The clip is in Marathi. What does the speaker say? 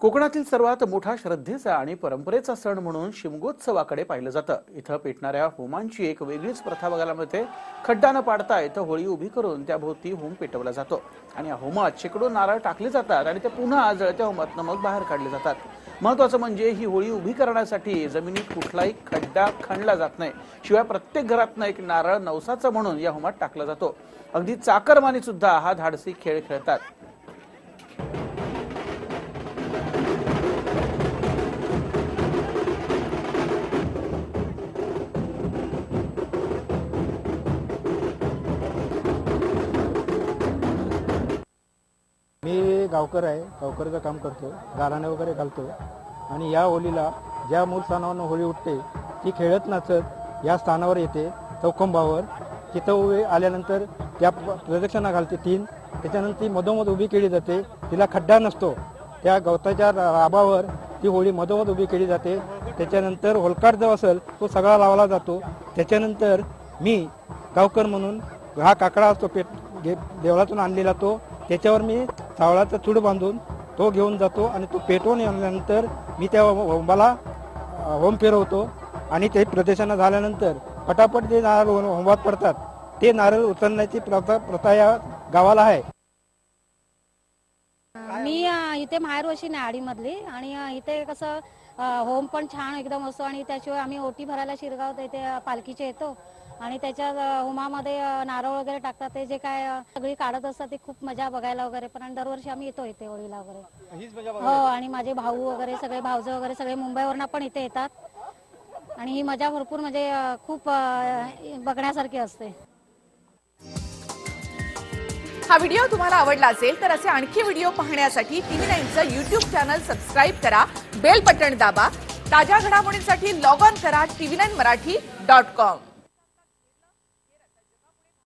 कोकणातील सर्वात मोठा श्रद्धेचा आणि परंपरेचा सण म्हणून शिमगोत्सवाकडे पाहिलं जातं. इथं पेटणाऱ्या होमांची एक वेगळीच प्रथा बघायला मिळते. खड्डा न पाडता इथं होळी उभी करून त्याभोवती होम पेटवला जातो. आणि या होमात शेकडो नारळ टाकले जातात आणि ते पुन्हा जळत्या होमातनं मग बाहेर काढले जातात. महत्वाचं म्हणजे ही होळी उभी करण्यासाठी जमिनीत कुठलाही खड्डा खणला जात नाही. शिवाय प्रत्येक घरातनं एक नारळ नवसाचा म्हणून या होमात टाकला जातो. अगदी चाकरमानी सुद्धा हा धाडसी खेळ खेळतात. गावकर आहे गावकरचं काम करतो गाराणे वगैरे घालतो आणि या होलीला ज्या मूळ स्थानावर होळी उठते ती खेळत नाचत या स्थानावर येते चौकंबावर तिथं उभे आल्यानंतर त्या प्रदक्षिणा घालते तीन. त्याच्यानंतर ती मधोमध उभी केली जाते. तिला खड्डा नसतो. त्या गवताच्या राबावर ती होळी मधोमध उभी केली जाते. त्याच्यानंतर होलकार जो असेल तो सगळा लावला जातो. त्याच्यानंतर मी गावकर म्हणून हा काकडा असतो पेट घे देवळातून आणलेला तो त्याच्यावर मी सावळाचा चूड बांधून तो घेऊन जातो आणि तो पेटवून आणल्यानंतर मी त्या होंबाला होम फिरवतो. आणि ते प्रदर्शन झाल्यानंतर पटापट जे नारळ होंबात पडतात ते नारळ उचलण्याची प्रथा प्रथा या गावाला आहे. मी अ, इथे माहेरवशी नाडीमधली आणि इथे कसं होम पण छान एकदम असतो. आणि त्याशिवाय आम्ही ओटी भरायला शिरगाव इथे पालखीचे येतो. आणि त्याच्या अ, नारळ वगैरे टाकतात ते जे काय सगळी काढत असतात ते खूप मजा बघायला वगैरे. पण आणि दरवर्षी आम्ही येतो इथे होळीला वगैरे. हो आणि माझे भाऊ वगैरे सगळे भाऊज वगैरे सगळे मुंबईवरनं पण इथे येतात. आणि ही मजा भरपूर म्हणजे खूप बघण्यासारखी असते. हा व्हिडिओ तुम्हाला आवडला असेल तर असे आणखी व्हिडिओ पाहण्यासाठी टीव्ही नाईनचं युट्यूब चॅनल सबस्क्राईब करा बेल बटण दाबा ताज्या घडामोडींसाठी लॉग ऑन करा TV nine Marathi dot com.